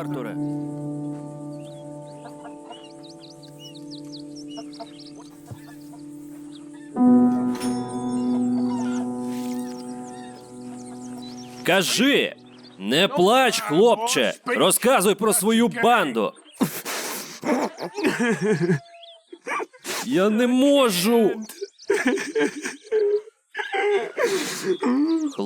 Артуре. Кажи, не плач, хлопче. Розказуй про свою банду. Я не можу.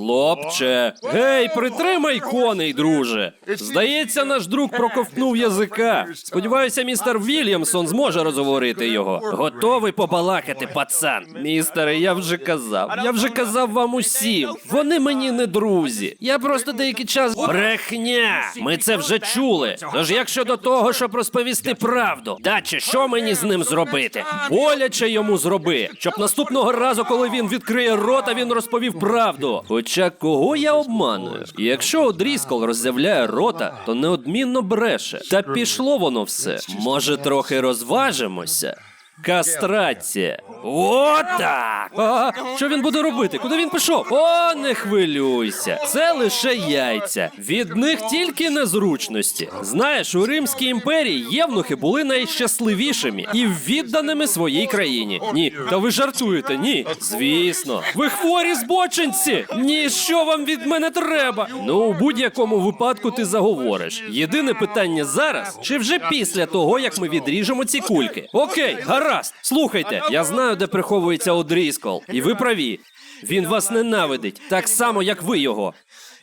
Хлопче, гей, притримай коней, друже. Здається, наш друг проковтнув язика. Сподіваюся, містер Вільямсон зможе розговорити його. Готовий побалакати, пацан. Містере, я вже казав. Я вже казав вам усім. Вони мені не друзі. Я просто деякий час. Брехня! Ми це вже чули. Тож як щодо того, щоб розповісти правду, даче, що мені з ним зробити? Боляче йому зроби, щоб наступного разу, коли він відкриє рота, він розповів правду. Хоча кого я обманую? Якщо Одріскол роззявляє рота, то неодмінно бреше. Та пішло воно все. Може, трохи розважимося? Кастрація. Отак! А, що він буде робити? Куди він пішов? О, не хвилюйся. Це лише яйця. Від них тільки незручності. Знаєш, у Римській імперії євнухи були найщасливішими і відданими своїй країні. Ні, та ви жартуєте? Ні. Звісно. Ви хворі збочинці! Ні, що вам від мене треба? Ну, у будь-якому випадку ти заговориш. Єдине питання зараз, чи вже після того, як ми відріжемо ці кульки? Окей, гаразд. Слухайте, я знаю, де приховується Одріскол, і ви праві. Він вас ненавидить, так само, як ви його.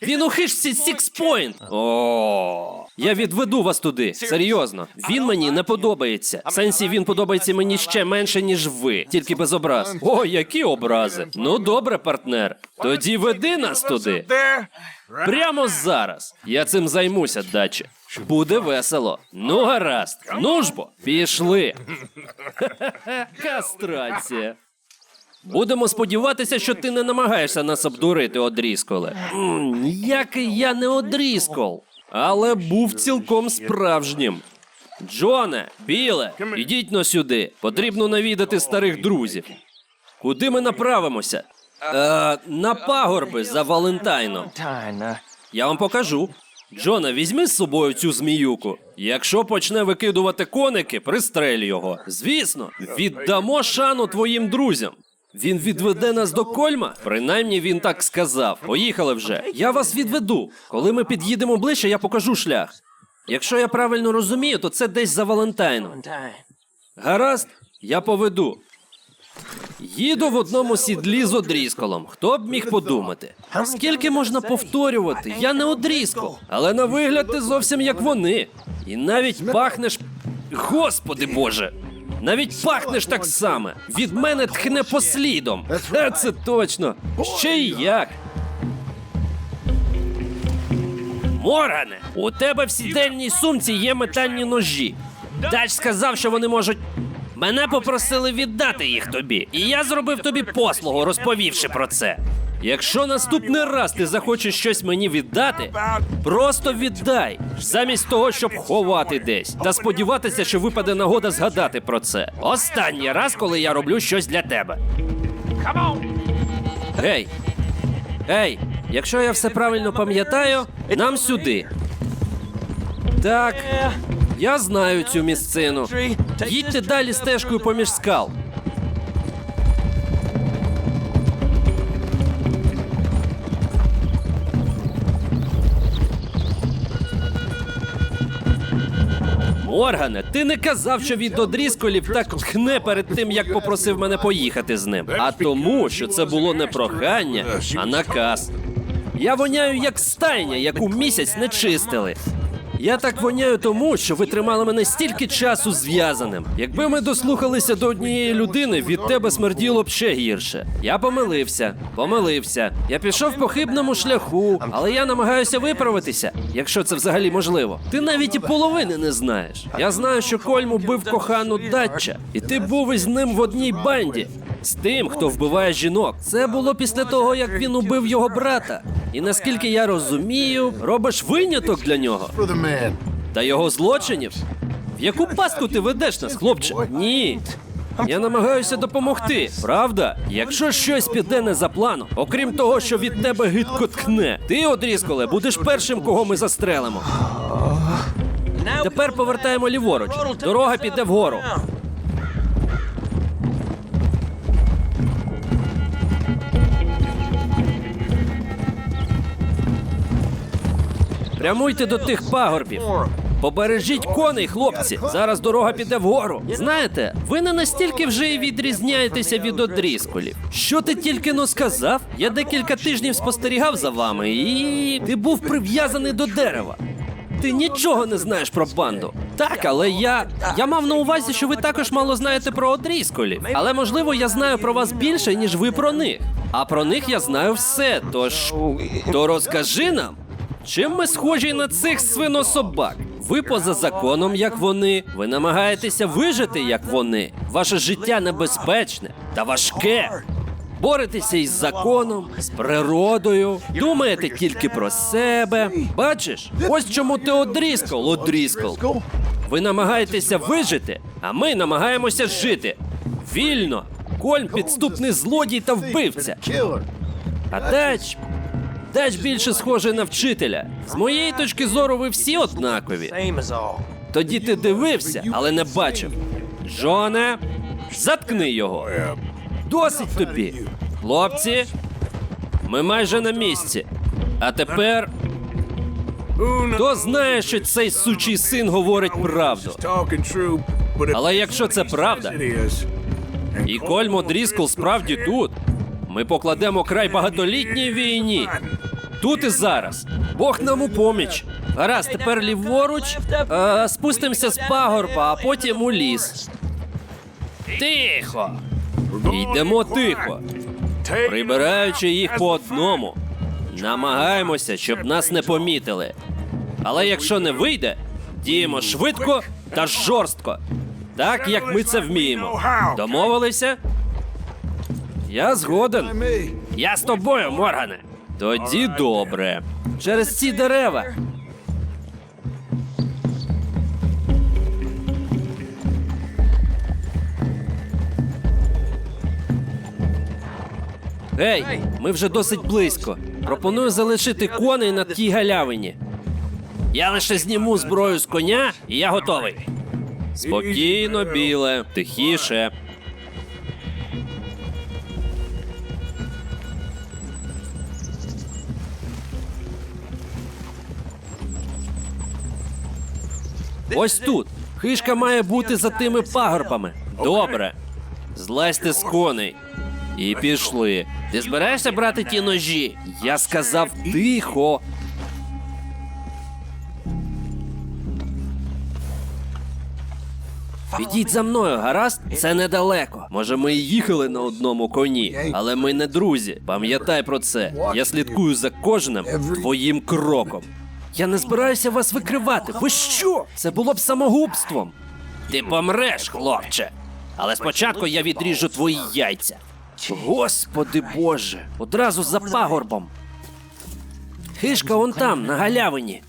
Він у Six Point. О, я відведу вас туди. Серйозно. Він мені не подобається. В сенсі він подобається мені ще менше, ніж ви, тільки без образ. О, які образи. Ну добре, партнер. Тоді веди нас туди. Прямо зараз. Я цим займуся, даче. Буде весело. Ну, гаразд. Ну ж бо, пішли. Кастрація. Будемо сподіватися, що ти не намагаєшся нас обдурити, одрісколе. М, Який я не одріскол, але був цілком справжнім. Джоне, біле, ідіть но сюди. Потрібно навідати старих друзів. Куди ми направимося? Е, на пагорби за Валентайном. Я вам покажу. Джона, візьми з собою цю зміюку. Якщо почне викидувати коники, пристрель його. Звісно, віддамо шану твоїм друзям. Він відведе нас до Кольма? Принаймні він так сказав. Поїхали вже. Я вас відведу. Коли ми під'їдемо ближче, я покажу шлях. Якщо я правильно розумію, то це десь за Валентайном. Гаразд, я поведу. Їду в одному сідлі з одрісколом. Хто б міг подумати? Скільки можна повторювати? Я не одріскол, але на вигляд ти зовсім як вони. І навіть пахнеш. Господи Боже! Навіть пахнеш так само. Від мене тхне послідом. Ха, це точно. Ще й як. Моргане, у тебе в сідельній сумці є метальні ножі. Дач сказав, що вони можуть. Мене попросили віддати їх тобі, і я зробив тобі послугу, розповівши про це. Якщо наступний раз ти захочеш щось мені віддати, просто віддай, замість того, щоб ховати десь, та сподіватися, що випаде нагода згадати про це. Останній раз, коли я роблю щось для тебе. Гей, Ей, якщо я все правильно пам'ятаю, нам сюди. Так, я знаю цю місцину. Їдьте далі стежкою поміж скал. Моргане, ти не казав, що від одрізколів так тхне перед тим, як попросив мене поїхати з ним. А тому, що це було не прохання, а наказ. Я воняю як стайня, яку місяць не чистили. Я так воняю тому, що ви тримали мене стільки часу зв'язаним. Якби ми дослухалися до однієї людини, від тебе смерділо б ще гірше. Я помилився, помилився. Я пішов по хибному шляху, але я намагаюся виправитися, якщо це взагалі можливо. Ти навіть і половини не знаєш. Я знаю, що Кольм убив кохану Датча, і ти був із ним в одній банді. З тим, хто вбиває жінок. Це було після того, як він убив його брата. І наскільки я розумію, робиш виняток для нього та його злочинів. В яку пастку ти ведеш нас, хлопче? Ні. Я намагаюся допомогти. Правда? Якщо щось піде не за планом, окрім того, що від тебе гидко ткне, ти, одрізколе, будеш першим, кого ми застрелимо. Тепер повертаємо ліворуч. Дорога піде вгору. Прямуйте до тих пагорбів. Побережіть коней, хлопці. Зараз дорога піде вгору. Знаєте, ви не настільки вже і відрізняєтеся від одрізколів. Що ти тільки но сказав? Я декілька тижнів спостерігав за вами, і ти був прив'язаний до дерева. Ти нічого не знаєш про банду. Так, але я. Я мав на увазі, що ви також мало знаєте про одрізколів. Але можливо, я знаю про вас більше, ніж ви про них. А про них я знаю все. Тож то розкажи нам. Чим ми схожі на цих свинособак? Ви поза законом, як вони. Ви намагаєтеся вижити, як вони. Ваше життя небезпечне та важке. Боретеся із законом, з природою, думаєте тільки про себе. Бачиш, ось чому ти одрізкол, одрізкол. Ви намагаєтеся вижити, а ми намагаємося жити. Вільно. Кольм підступний злодій та вбивця. А Дач. Дач більше схожий на вчителя. З моєї точки зору, ви всі однакові. Тоді ти дивився, але не бачив. Джоне, заткни його. Досить тобі. Хлопці, ми майже на місці. А тепер. Хто знає, що цей сучий син говорить правду? Але якщо це правда, і Кольмо Дріскл справді тут, ми покладемо край багатолітній війні. Тут і зараз. Бог нам у поміч. Гаразд, тепер ліворуч, е, спустимося з пагорба, а потім у ліс. Тихо. Йдемо тихо, прибираючи їх по одному. Намагаємося, щоб нас не помітили. Але якщо не вийде, діємо швидко та жорстко. Так, як ми це вміємо. Домовилися? Я згоден. Я з тобою, Моргане. Тоді добре. Через ці дерева. Гей, ми вже досить близько. Пропоную залишити коней на тій галявині. Я лише зніму зброю з коня, і я готовий. Спокійно, біле, тихіше. Ось тут. Хишка має бути за тими пагорбами. Добре. Злазьте з коней. І пішли. Ти збираєшся брати ті ножі? Я сказав тихо. Підіть за мною, гаразд? Це недалеко. Може, ми і їхали на одному коні, але ми не друзі. Пам'ятай про це. Я слідкую за кожним твоїм кроком. Я не збираюся вас викривати. Ви що? Це було б самогубством. Ти помреш, хлопче. Але спочатку я відріжу твої яйця. Господи Боже, одразу за пагорбом. Хишка он там, на галявині.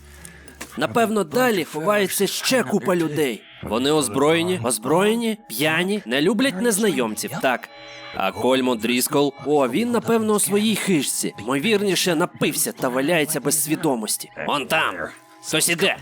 Напевно, далі ховається ще купа людей. Вони озброєні, озброєні, п'яні, не люблять незнайомців, так. А Кольмо Дріскол, о, він, напевно, у своїй хижці. Ймовірніше, напився та валяється без свідомості. Он там. Хтось іде.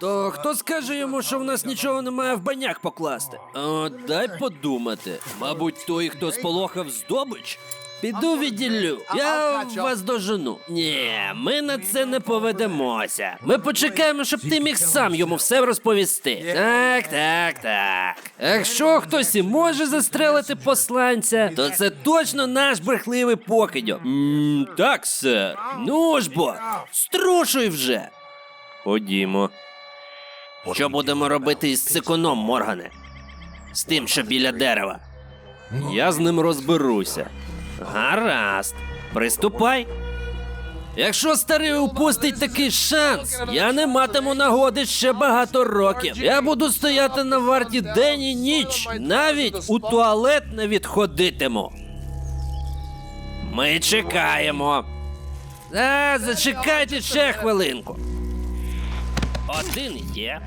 То хто скаже йому, що в нас нічого немає в баняк покласти? О, дай подумати. Мабуть, той, хто сполохав здобич? Піду відділю. Я вас дожену. Ні, ми на це не поведемося. Ми почекаємо, щоб ти міг сам йому все розповісти. Так, так, так. Якщо хтось і може застрелити посланця, то це точно наш брехливий покидьок. М, так, сер. Ну ж бо, струшуй вже. Ходімо. Що будемо робити із цикуном, Моргане? З тим, що біля дерева. Я з ним розберуся. Гаразд. Приступай. Якщо старий упустить такий шанс, я не матиму нагоди ще багато років. Я буду стояти на варті день і ніч, навіть у туалет не відходитиму. Ми чекаємо. А, зачекайте ще хвилинку. Один є.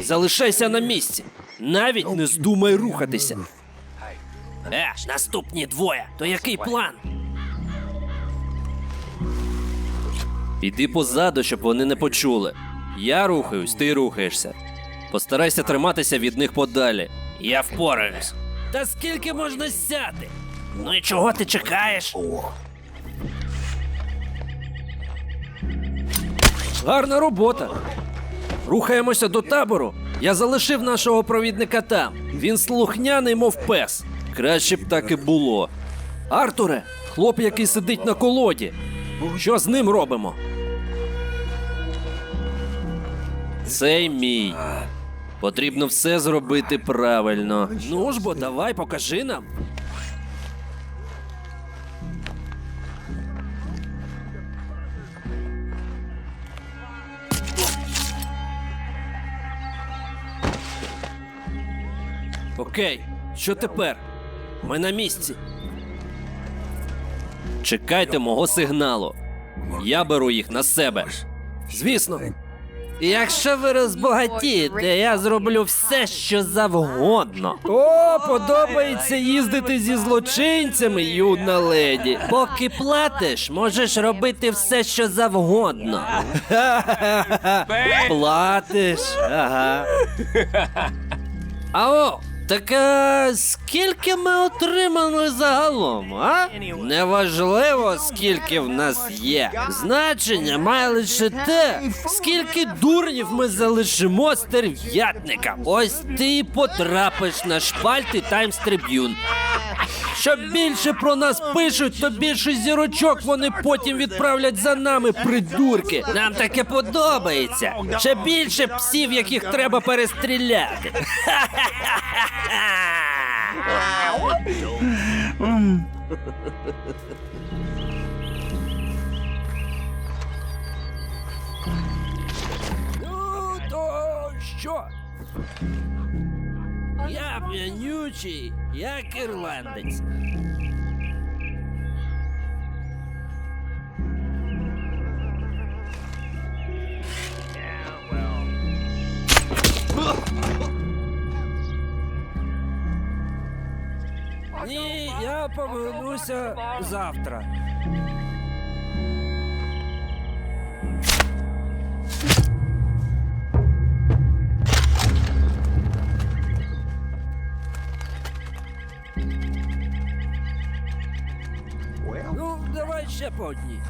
Залишайся на місці. Навіть не здумай рухатися. Е, наступні двоє. То який план? Іди позаду, щоб вони не почули. Я рухаюсь, ти рухаєшся. Постарайся триматися від них подалі. Я впораюсь. Та скільки можна сяти? Ну і чого ти чекаєш? Гарна робота. Рухаємося до табору. Я залишив нашого провідника там. Він слухняний, мов пес. Краще б так і було. Артуре, хлоп, який сидить на колоді. Що з ним робимо? Цей мій. Потрібно все зробити правильно. Ну ж бо, давай, покажи нам. Окей, що тепер? Ми на місці. Чекайте мого сигналу. Я беру їх на себе. Звісно. Якщо ви розбагатієте, я зроблю все, що завгодно. О, подобається їздити зі злочинцями, юна леді. Поки платиш, можеш робити все, що завгодно. Платиш. Ага. А о, так а, скільки ми отримали загалом, а? Неважливо, скільки в нас є. Значення має лише те, скільки дурнів ми залишимо стерв'ятника. Ось ти потрапиш на шпальти Таймс Триб'юн. Що більше про нас пишуть, то більше зірочок вони потім відправлять за нами, придурки. Нам таке подобається. Ще більше псів, яких треба перестріляти. Ну, то що? Я п'янючий, як ірландець. Ні, я повернуся завтра. Ще по одній.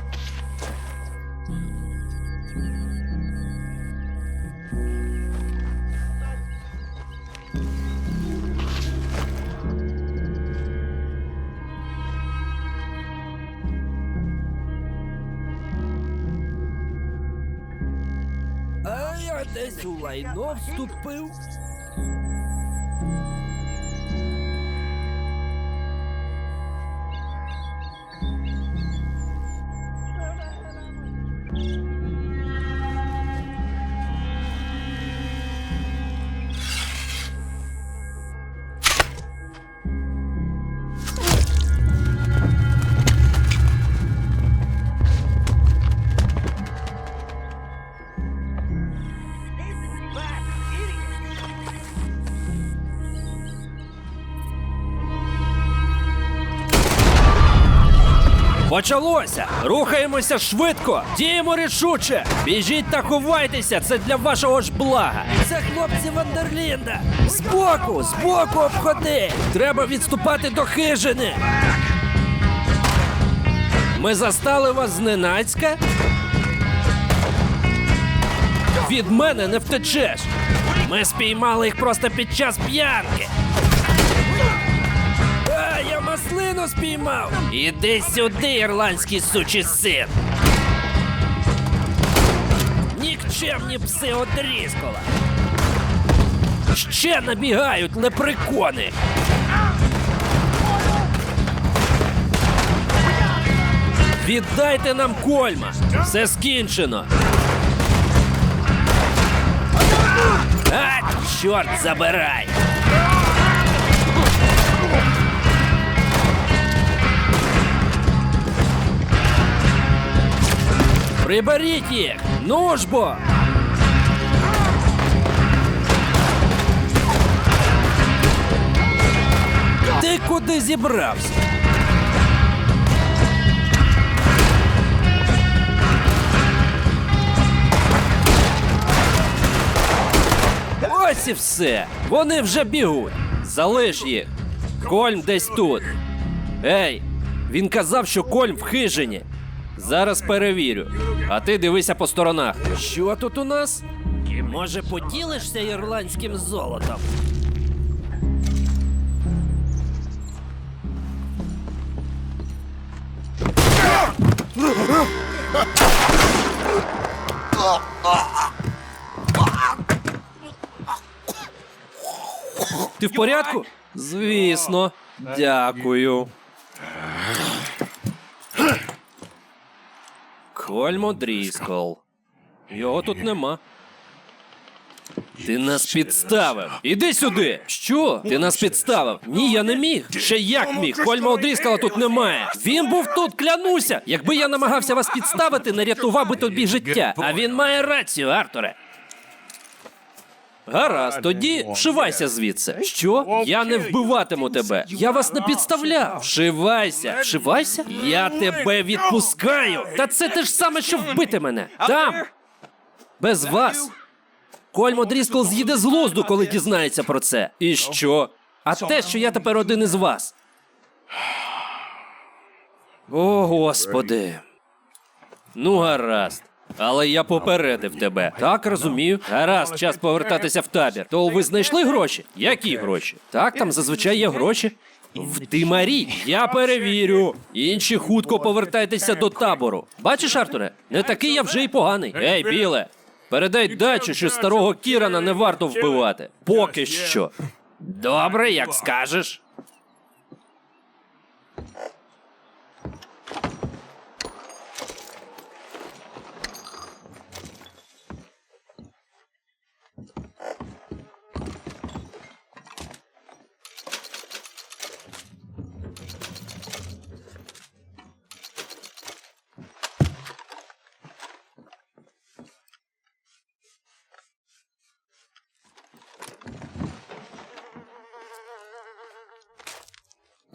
А я десь у лайно вступив. Почалося! Рухаємося швидко! Діємо рішуче! Біжіть та ховайтеся! Це для вашого ж блага! Це хлопці Вандерлінда! Збоку! Збоку обходи! Треба відступати до хижини! Ми застали вас зненацька? Від мене не втечеш! Ми спіймали їх просто під час п'янки! Я спіймав! Іди сюди, ірландський сучий син. Нікчемні пси одрізкола. Ще набігають лепрекони. Віддайте нам кольма! Все скінчено. А, чорт забирай! Приберіть їх! Ну ж бо! Ти куди зібрався? Ось і все. Вони вже бігуть. Залиш їх. Кольм десь тут. Ей, він казав, що Кольм в хижині. Зараз перевірю. А ти дивися по сторонах. Що тут у нас? Може, поділишся ірландським золотом? Ти в порядку? Звісно. Дякую. Кольмо Дріскол. Його тут нема. Ти нас підставив. Іди сюди. Що? Ти нас підставив? Ні, я не міг. Ще як міг? Кольма Одріскала тут немає. Він був тут, клянуся. Якби я намагався вас підставити, не рятував би тобі життя. А він має рацію, Артуре. Гаразд, тоді вшивайся звідси. Що? Я не вбиватиму тебе. Я вас не підставляв. Вшивайся. Вшивайся? Я тебе відпускаю. Та це те ж саме, що вбити мене. Там. Без вас. Кольмо Дріскл з'їде з глузду, коли дізнається про це. І що? А те, що я тепер один із вас. О, господи. Ну, гаразд. Але я попередив тебе. Так, розумію. Гаразд, час повертатися в табір. То ви знайшли гроші? Які гроші? Так, там зазвичай є гроші. В Тимарі. Я перевірю. Інші хутко повертайтеся до табору. Бачиш, Артуре? Не такий я вже й поганий. Ей, біле. Передай дачу, що старого Кірана не варто вбивати. Поки що. Добре, як скажеш.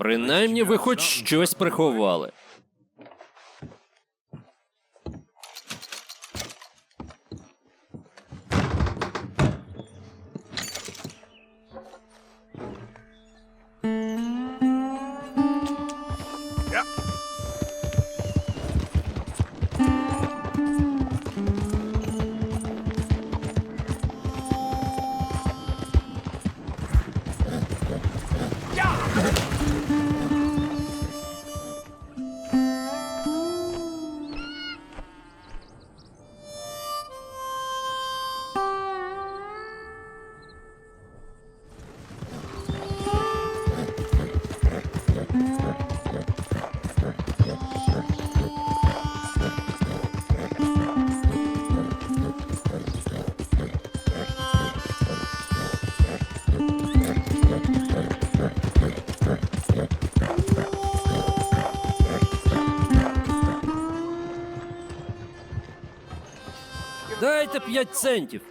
Принаймні ви хоч щось приховали. Дайте п'ять центів.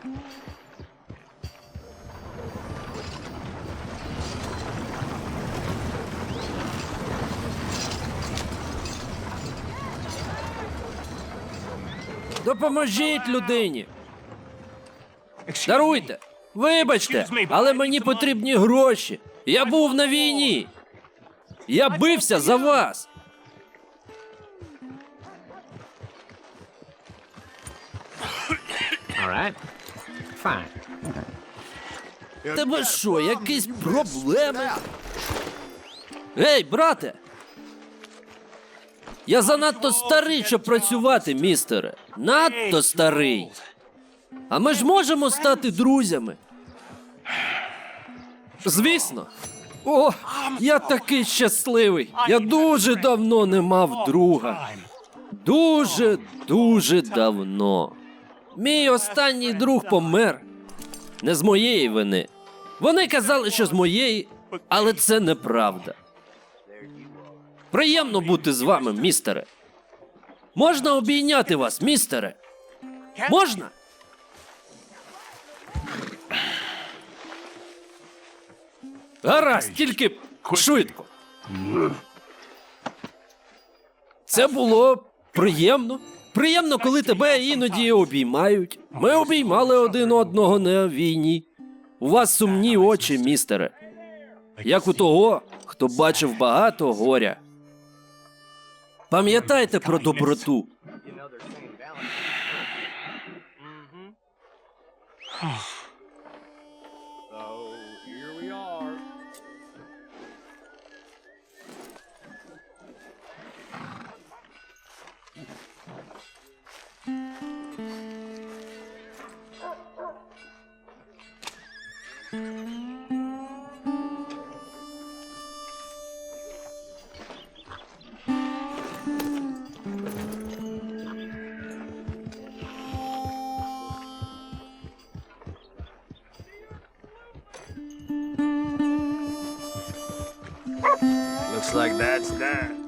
Допоможіть людині. Даруйте. Вибачте, але мені потрібні гроші. Я був на війні. Я бився за вас. Fine. Тебе що, якісь проблеми? Ей, брате! Я занадто старий, щоб працювати, містере. Надто старий. А ми ж можемо стати друзями. Звісно. О, я такий щасливий. Я дуже давно не мав друга. Дуже, дуже давно. Мій останній друг помер. Не з моєї вини. Вони казали, що з моєї, але це неправда. Приємно бути з вами, містере. Можна обійняти вас, містере? Можна? Гаразд, тільки швидко. Це було приємно. Приємно, коли тебе іноді обіймають. Ми обіймали один одного на війні. У вас сумні очі, містере. Як у того, хто бачив багато горя. Пам'ятайте про доброту. Like that's that.